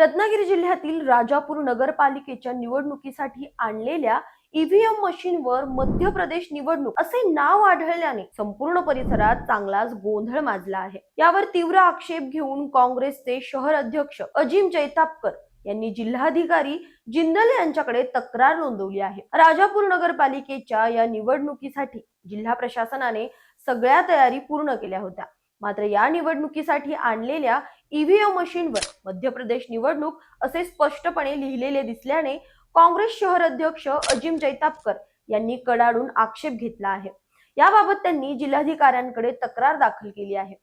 रत्नागिरी जिल्ह्यातील राजापूर नगरपालिकेच्या निवडणुकीसाठी आणलेल्या ईव्हीएम मशीनवर मध्य प्रदेश निवडणूक असे नाव आढळल्याने संपूर्ण परिसरात चांगलाच गोंधळ माजला आहे. यावर तीव्र आक्षेप घेऊन काँग्रेसचे शहर अध्यक्ष अजिम जैतापकर यांनी जिल्हाधिकारी जिंदल यांच्याकडे तक्रार नोंदवली आहे. राजापूर नगरपालिकेच्या या निवडणुकीसाठी जिल्हा प्रशासनाने सगळ्या तयारी पूर्ण केल्या होत्या. मात्र या निवडणुकीसाठी आणलेल्या ईव्हीएम मशीनवर मध्य प्रदेश निवडणूक असे स्पष्टपणे लिहिलेले दिसल्याने काँग्रेस शहर अध्यक्ष अजिम जैतापकर यांनी कडाडून आक्षेप घेतला आहे. याबाबत त्यांनी जिल्हाधिकाऱ्यांकडे तक्रार दाखल केली आहे.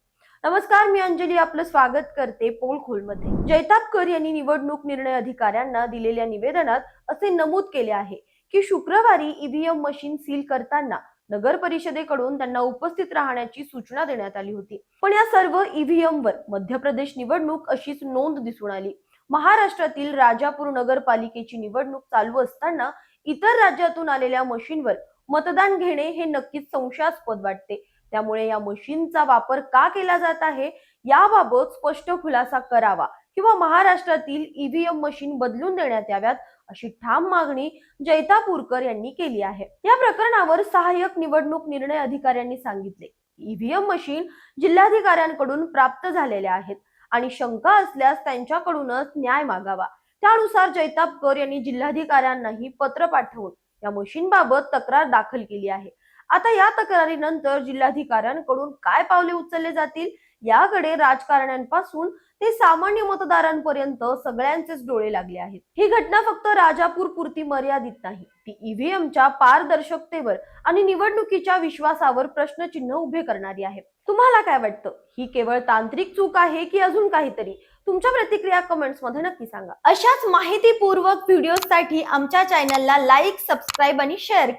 नमस्कार मी अंजली आपलं स्वागत करते पोलखोलमध्ये. जैतापकर यांनी निवडणूक निर्णय अधिकाऱ्यांना दिलेल्या निवेदनात असे नमूद केले आहे की शुक्रवारी ईव्हीएम मशीन सील करताना नगर परिषदेकडून त्यांना उपस्थित राहण्याची सूचना देण्यात आली होती. पण या सर्व ईव्हीएम वर मध्य प्रदेश निवडणूक अशीच नोंद दिसून आली. महाराष्ट्रातील राजापूर नगरपालिकेची निवडणूक चालू असताना इतर राज्यातून आलेल्या मशीनवर मतदान घेणे हे नक्कीच संशयास्पद वाटते. त्यामुळे या मशीनचा वापर का केला जात आहे याबाबत स्पष्ट खुलासा करावा किंवा महाराष्ट्रातील ईव्हीएम मशीन बदलून देण्यात याव्यात अशी ठाम मागणी जैतापूरकर यांनी केली आहे. या प्रकरणावर सहाय्यक निवडणूक निर्णय अधिकाऱ्यांनी सांगितले. ईव्हीएम मशीन जिल्हाधिकाऱ्यांकडून प्राप्त झालेल्या आहेत आणि शंका असल्यास त्यांच्याकडूनच न्याय मागावा. त्यानुसार जैतापकर यांनी जिल्हाधिकाऱ्यांनाही पत्र पाठवून या मशीनबाबत तक्रार दाखल केली आहे. आता या तक्रारीनंतर जिल्हाधिकाऱ्यांकडून काय पावले उचलले जातील? याकडे राजकारण्यांपासून ते सामान्य मतदारांपर्यंत सगळ्यांचेच डोळे लागले आहेत. ही घटना फक्त राजापूर पुरती मर्यादित नाही. ती ईव्हीएमच्या पारदर्शकतेवर आणि निवडणुकीच्या विश्वासावर प्रश्नचिन्ह उभे करणारी आहे. तुम्हाला काय वाटतं? ही केवळ तांत्रिक चूक आहे की अजून काहीतरी? तुमच्या प्रतिक्रिया कमेंट्समध्ये नक्की सांगा. अशाच माहितीपूर्वक व्हिडिओसाठी आमच्या चॅनलला लाईक सबस्क्राईब आणि शेअर